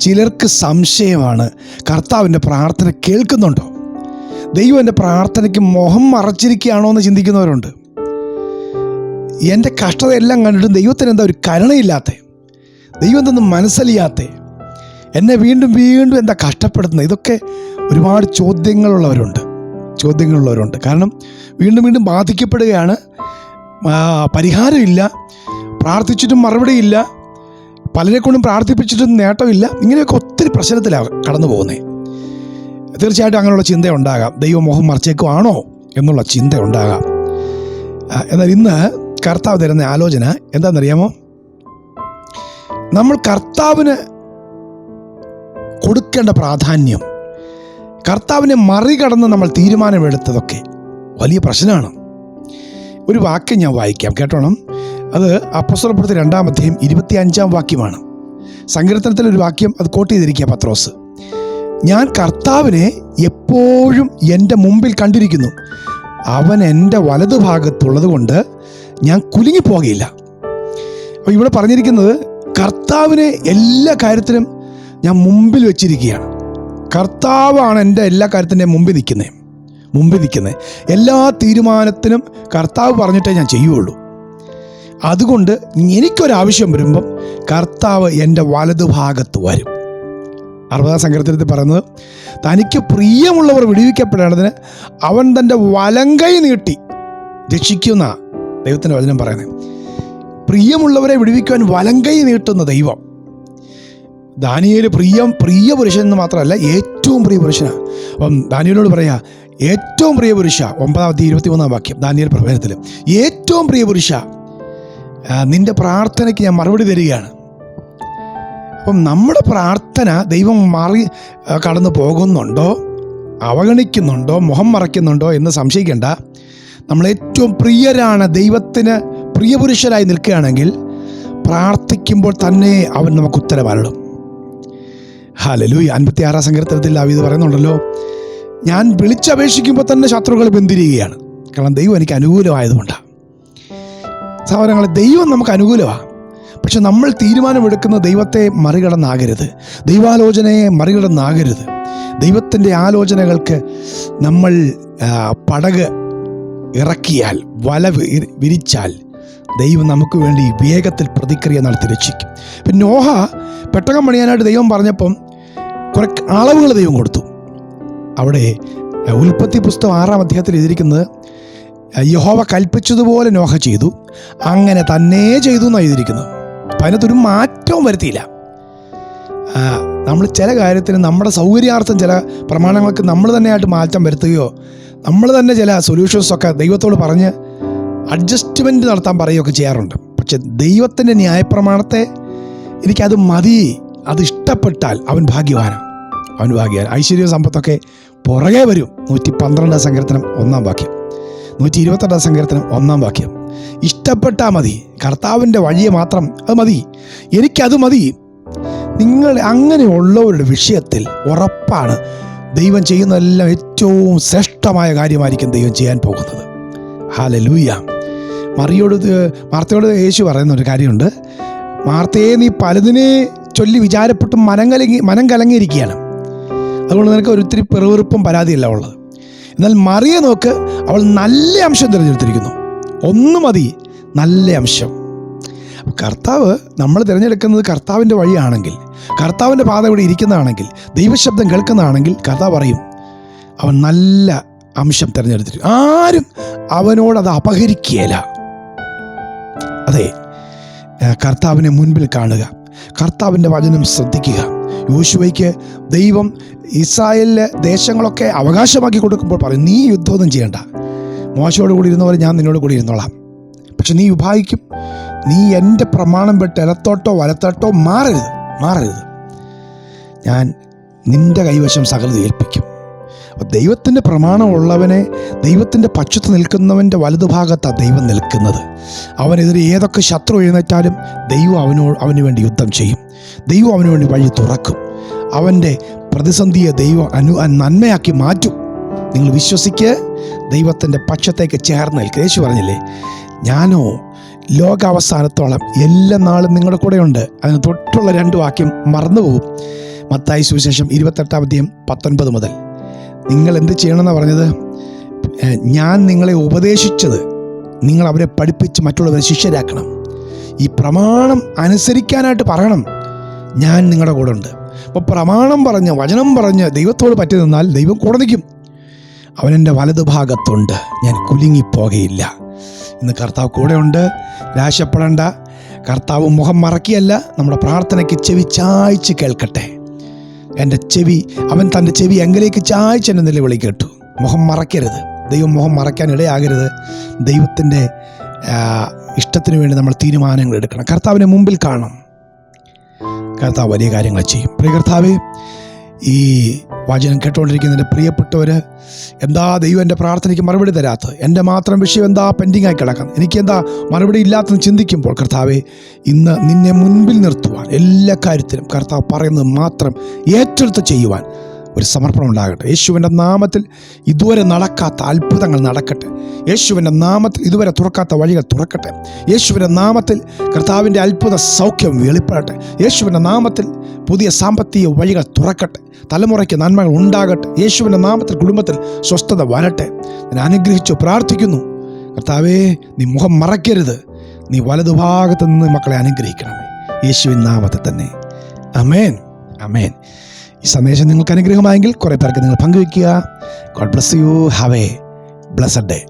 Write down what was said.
ചിലർക്ക് സംശയമാണ്. കർത്താവിന്റെ പ്രാർത്ഥന കേൾക്കുന്നുണ്ടോ? ദൈവം എന്റെ പ്രാർത്ഥനയ്ക്ക് മുഖം മറച്ചിരിക്കുകയാണോ എന്ന് ചിന്തിക്കുന്നവരുണ്ട്. എന്റെ കഷ്ടതയെല്ലാം കണ്ടിട്ടും ദൈവത്തിന് എന്താ ഒരു കരുണയില്ലാത്ത ദൈവം എന്തൊന്നും മനസ്സലിയാത്ത എന്നെ വീണ്ടും വീണ്ടും എന്താ കഷ്ടപ്പെടുന്നത് ഇതൊക്കെ ഒരുപാട് ചോദ്യങ്ങളുള്ളവരുണ്ട്. ചോദ്യങ്ങളുള്ളവരുണ്ട്. കാരണം വീണ്ടും വീണ്ടും ബാധിക്കപ്പെടുകയാണ്. പരിഹാരമില്ല. പ്രാർത്ഥിച്ചിട്ടും മറുപടിയില്ല. പലരെ കൊണ്ടും പ്രാർത്ഥിപ്പിച്ചിട്ടൊന്നും നേട്ടമില്ല. ഇങ്ങനെയൊക്കെ ഒത്തിരി പ്രശ്നത്തിലാണ് കടന്നു പോകുന്നത് തീർച്ചയായിട്ടും അങ്ങനെയുള്ള ചിന്ത ഉണ്ടാകാം. ദൈവം മോഹം മറിച്ചേക്കുവാണോ എന്നുള്ള ചിന്ത ഉണ്ടാകാം. എന്നാൽ ഇന്ന് കർത്താവ് തരുന്ന ആലോചന എന്താണെന്നറിയാമോ? നമ്മൾ കർത്താവിന് കൊടുക്കേണ്ട പ്രാധാന്യം കർത്താവിനെ മറികടന്ന് നമ്മൾ തീരുമാനമെടുത്തതൊക്കെ വലിയ പ്രശ്നമാണ്. ഒരു വാക്യം ഞാൻ വായിക്കാം. കേട്ടോണം. അത് അപ്പസ്വലപ്പുറത്ത് ഇരുപത്തി അഞ്ചാം വാക്യമാണ്. സങ്കീർത്തനത്തിലൊരു വാക്യം അത് കോട്ട് ചെയ്തിരിക്കുക പത്രോസ്. ഞാൻ കർത്താവിനെ എപ്പോഴും എന്റെ മുമ്പിൽ കണ്ടിരിക്കുന്നു. അവൻ എന്റെ വലതുഭാഗത്തുള്ളത് കൊണ്ട് ഞാൻ കുലുങ്ങിപ്പോകയില്ല അപ്പോൾ ഇവിടെ പറഞ്ഞിരിക്കുന്നത് കർത്താവിനെ എല്ലാ കാര്യത്തിലും ഞാൻ മുമ്പിൽ വെച്ചിരിക്കുകയാണ്. കർത്താവാണ് എന്റെ എല്ലാ കാര്യത്തിന്റെയും മുമ്പിൽ നിൽക്കുന്നത്. മുമ്പിൽ നിൽക്കുന്നത്. എല്ലാ തീരുമാനത്തിനും കർത്താവ് പറഞ്ഞിട്ടേ ഞാൻ ചെയ്യുള്ളൂ. അതുകൊണ്ട് എനിക്കൊരാവശ്യം വരുമ്പം കർത്താവ് എന്റെ വലതുഭാഗത്ത് വരും. അറുപതാം സങ്കീർത്തനത്തിൽ പറയുന്നത് തനിക്ക് പ്രിയമുള്ളവർ വിടുവിക്കപ്പെടേണ്ടതിന് അവൻ തന്റെ വലങ്കൈ നീട്ടി രക്ഷിക്കുന്ന ദൈവത്തിന്റെ വചനം പറയുന്നത്. പ്രിയമുള്ളവരെ വിടുവിക്കുവാൻ വലങ്കൈ നീട്ടുന്ന ദൈവം. ദാനിയേൽ പ്രിയം പ്രിയ പുരുഷൻ എന്ന് മാത്രമല്ല ഏറ്റവും പ്രിയ പുരുഷനാണ് അപ്പം ദാനിയലോട് പറയാ ഏറ്റവും പ്രിയ പുരുഷ ഒമ്പതാമത്തെ ഇരുപത്തി മൂന്നാം വാക്യം ദാനിയൽ പ്രവചനത്തിൽ ഏറ്റവും പ്രിയ പുരുഷ നിന്റെ പ്രാർത്ഥനയ്ക്ക് ഞാൻ മറുപടി തരികയാണ്. അപ്പം നമ്മുടെ പ്രാർത്ഥന ദൈവം മാറി കടന്നു പോകുന്നുണ്ടോ? അവഗണിക്കുന്നുണ്ടോ? മുഖം മറയ്ക്കുന്നുണ്ടോ എന്ന് സംശയിക്കേണ്ട. നമ്മൾ ഏറ്റവും പ്രിയരാണ് ദൈവത്തിന് പ്രിയപുരുഷരായി നിൽക്കുകയാണെങ്കിൽ പ്രാർത്ഥിക്കുമ്പോൾ തന്നെ അവൻ നമുക്ക് ഉത്തരവരളും ഈ അൻപത്തി ആറാം സങ്കീർത്തനത്തിൽ ഇത് പറയുന്നുണ്ടല്ലോ. ഞാൻ വിളിച്ചപേക്ഷിക്കുമ്പോൾ തന്നെ ശത്രുക്കൾ ബന്ധിരിക്കുകയാണ് കാരണം ദൈവം എനിക്ക് അനുകൂലമായതുകൊണ്ടാണ്. സഹോദരങ്ങളെ ദൈവം നമുക്ക് അനുകൂലമാണ് പക്ഷെ നമ്മൾ തീരുമാനമെടുക്കുന്ന ദൈവത്തെ മറികടന്നാകരുത്. ദൈവാലോചനയെ മറികടന്നാകരുത്. ദൈവത്തിന്റെ ആലോചനകൾക്ക് നമ്മൾ പടക് ഇറക്കിയാൽ വല വിരിച്ചാൽ ദൈവം നമുക്ക് വേണ്ടി വേഗത്തിൽ പ്രതിക്രിയ നടത്തി രക്ഷിക്കും. പിന്നെ നോഹ പെട്ടകം പണിയാനായിട്ട് ദൈവം പറഞ്ഞപ്പം കുറെ അളവുകൾ ദൈവം കൊടുത്തു. അവിടെ ഉൽപ്പത്തി പുസ്തകം ആറാം അധ്യായത്തിൽ എഴുതിയിരിക്കുന്നത് യഹോവ കൽപ്പിച്ചതുപോലെ നോഹ ചെയ്തു. അങ്ങനെ തന്നെ ചെയ്തു എന്നാണ് എഴുതിയിരിക്കുന്നത് അപ്പം അതിനകത്തൊരു മാറ്റവും വരുത്തിയില്ല. നമ്മൾ ചില കാര്യത്തിന് നമ്മുടെ സൗകര്യാർത്ഥം ചില പ്രമാണങ്ങൾക്ക് നമ്മൾ തന്നെയായിട്ട് മാറ്റം വരുത്തുകയോ നമ്മൾ തന്നെ ചില സൊല്യൂഷൻസൊക്കെ ദൈവത്തോട് പറഞ്ഞ് അഡ്ജസ്റ്റ്മെന്റ് നടത്താൻ പറയുകയൊക്കെ ചെയ്യാറുണ്ട്. പക്ഷെ ദൈവത്തിന്റെ ന്യായപ്രമാണത്തെ എനിക്കത് മതി അത് ഇഷ്ടപ്പെട്ടാൽ അവൻ ഭാഗ്യവാനാണ്. അവൻ ഭാഗ്യവാൻ. ഐശ്വര്യ സമ്പത്തൊക്കെ പുറകെ വരും. നൂറ്റി പന്ത്രണ്ടാം സങ്കീർത്തനം ഒന്നാം വാക്യം. നൂറ്റി ഇരുപത്തെട്ടാം സങ്കീർത്തനം ഒന്നാം വാക്യം. ഇഷ്ടപ്പെട്ടാൽ മതി. കർത്താവിന്റെ വഴിയെ മാത്രം അത് മതി. എനിക്കത് മതി. നിങ്ങൾ അങ്ങനെയുള്ളവരുടെ വിഷയത്തിൽ ഉറപ്പാണ്. ദൈവം ചെയ്യുന്നതെല്ലാം ഏറ്റവും ശ്രേഷ്ഠമായ കാര്യമായിരിക്കും ദൈവം ചെയ്യാൻ പോകുന്നത്. ഹാല ലൂയ മറിയോട് മാർത്തയോട് യേശു പറയുന്ന ഒരു കാര്യമുണ്ട്. മാർത്തയെ നീ പലതിനെ ചൊല്ലി വിചാരപ്പെട്ട് മനം കലങ്ങി മനം കലങ്ങിയിരിക്കുകയാണ്. അതുകൊണ്ട് നിനക്ക് ഒരിത്തിരി പെറുവെറുപ്പും പരാതിയല്ല ഉള്ളത്. എന്നാൽ മറിയെ നോക്ക്. അവൾ നല്ല അംശം തിരഞ്ഞെടുത്തിരിക്കുന്നു. ഒന്ന് മതി നല്ല അംശം. കർത്താവ് നമ്മൾ തിരഞ്ഞെടുക്കുന്നത് കർത്താവിന്റെ വഴിയാണെങ്കിൽ കർത്താവിന്റെ പാത ഇവിടെ ഇരിക്കുന്നതാണെങ്കിൽ ദൈവശബ്ദം കേൾക്കുന്നതാണെങ്കിൽ കർത്താവ് പറയും അവൻ നല്ല അംശം തിരഞ്ഞെടുത്തിരിക്കും ആരും അവനോട് അപഹരിക്കുകയില്ല. അതെ കർത്താവിനെ മുൻപിൽ കാണുക കർത്താവിന്റെ വചനം ശ്രദ്ധിക്കുക. യോശുവയ്ക്ക് ദൈവം ഇസ്രായേലിലെ ദേശങ്ങളൊക്കെ അവകാശമാക്കി കൊടുക്കുമ്പോൾ പറയും നീ യുദ്ധമൊന്നും ചെയ്യണ്ട. മോശയോട് കൂടി ഇരുന്നവരെ ഞാൻ നിന്നോട് കൂടി ഇരുന്നോളാം. പക്ഷെ നീ വിഭാഗിക്കും നീ എന്റെ പ്രമാണം വിട്ട് ഇടത്തോട്ടോ വലത്തോട്ടോ മാറരുത് മാറരുത്. ഞാൻ നിന്റെ കൈവശം സകലത ഏൽപ്പിക്കും. ദൈവത്തിന്റെ പ്രമാണമുള്ളവനെ ദൈവത്തിന്റെ പക്ഷത്ത് നിൽക്കുന്നവന്റെ വലതുഭാഗത്താണ് ദൈവം നിൽക്കുന്നത്. അവനെതിരെ ഏതൊക്കെ ശത്രു എഴുന്നേറ്റാലും ദൈവം അവനോ അവന് വേണ്ടി യുദ്ധം ചെയ്യും. ദൈവം അവന് വേണ്ടി വഴി തുറക്കും. അവന്റെ പ്രതിസന്ധിയെ ദൈവം അനു നന്മയാക്കി മാറ്റും. നിങ്ങൾ വിശ്വസിക്ക്. ദൈവത്തിന്റെ പക്ഷത്തേക്ക് ചേർന്ന് നിൽക്കുക യേശു പറഞ്ഞില്ലേ ഞാനോ ലോകാവസാനത്തോളം എല്ലാ നാളും നിങ്ങളുടെ കൂടെയുണ്ട്. അതിന് തൊട്ടുള്ള രണ്ട് വാക്യം മറന്നുപോകും. മത്തായി സുവിശേഷം ഇരുപത്തെട്ടാം അധ്യയം പത്തൊൻപത് മുതൽ. നിങ്ങൾ എന്ത് ചെയ്യണമെന്നാണ് പറഞ്ഞത്? ഞാൻ നിങ്ങളെ ഉപദേശിച്ചത് നിങ്ങൾ അവരെ പഠിപ്പിച്ച് മറ്റുള്ളവരെ ശിഷ്യരാക്കണം. ഈ പ്രമാണം അനുസരിക്കാനായിട്ട് പറയണം. ഞാൻ നിങ്ങളുടെ കൂടെ ഉണ്ട് അപ്പോൾ പ്രമാണം പറഞ്ഞ് വചനം പറഞ്ഞ് ദൈവത്തോട് പറ്റി നിന്നാൽ ദൈവം കൂടെ നിൽക്കും. അവനെന്റെ വലതുഭാഗത്തുണ്ട് ഞാൻ കുലുങ്ങിപ്പോകയില്ല. ഇന്ന് കർത്താവ് കൂടെയുണ്ട്. രാശപ്പെടേണ്ട. കർത്താവ് മുഖം മറക്കിയല്ല. നമ്മുടെ പ്രാർത്ഥനയ്ക്ക് ചെവി ചായ്ച്ച് കേൾക്കട്ടെ. എന്റെ ചെവി അവൻ തന്റെ ചെവി എങ്കിലേക്ക് ചായ്ച്ച് എന്റെ നിലവിളി കേട്ടു. മുഖം മറക്കരുത്. ദൈവം മുഖം മറയ്ക്കാൻ ഇടയാകരുത്. ദൈവത്തിന്റെ ഇഷ്ടത്തിന് വേണ്ടി നമ്മൾ തീരുമാനങ്ങൾ എടുക്കണം. കർത്താവിനെ മുമ്പിൽ കാണണം. കർത്താവ് വലിയ കാര്യങ്ങൾ ചെയ്യും. പ്രിയ കർത്താവ് ഈ വചനം കേട്ടുകൊണ്ടിരിക്കുന്ന എന്റെ പ്രിയപ്പെട്ടവർ എന്താ ദൈവം എന്റെ പ്രാർത്ഥനയ്ക്ക് മറുപടി തരാത്തത്? എന്റെ മാത്രം വിഷയം എന്താ പെൻഡിങ് ആയി കിടക്കുന്നത്? എനിക്ക് എന്താ മറുപടി ഇല്ലാത്തെന്ന് ചിന്തിക്കുമ്പോൾ കർത്താവെ ഇന്ന് നിന്നെ മുൻപിൽ നിർത്തുവാൻ എല്ലാ കാര്യത്തിലും കർത്താവ് പറയുന്നത് മാത്രം ഏറ്റെടുത്ത് ചെയ്യുവാൻ ഒരു സമർപ്പണം ഉണ്ടാകട്ടെ. യേശുവിന്റെ നാമത്തിൽ ഇതുവരെ നടക്കാത്ത അത്ഭുതങ്ങൾ നടക്കട്ടെ. യേശുവിന്റെ നാമത്തിൽ ഇതുവരെ തുറക്കാത്ത വഴികൾ തുറക്കട്ടെ. യേശുവിന്റെ നാമത്തിൽ കർത്താവിന്റെ അത്ഭുത സൗഖ്യം വെളിപ്പെടട്ടെ. യേശുവിന്റെ നാമത്തിൽ പുതിയ സാമ്പത്തിക വഴികൾ തുറക്കട്ടെ. തലമുറയ്ക്ക് നന്മകൾ ഉണ്ടാകട്ടെ. യേശുവിന്റെ നാമത്തിൽ കുടുംബത്തിൽ സ്വസ്ഥത വരട്ടെ. ഞാൻ അനുഗ്രഹിച്ചു പ്രാർത്ഥിക്കുന്നു. കർത്താവേ നീ മുഖം മറക്കരുത്. നീ വലതുഭാഗത്ത് നിന്ന് മക്കളെ അനുഗ്രഹിക്കണമേ. യേശുവിൻ നാമത്തിൽ തന്നെ. അമേൻ അമേൻ ഈ സന്ദേശം നിങ്ങൾക്ക് അനുഗ്രഹമായെങ്കിൽ കുറേ പേർക്ക് നിങ്ങൾ പങ്കുവയ്ക്കുക. God bless you have a blessed day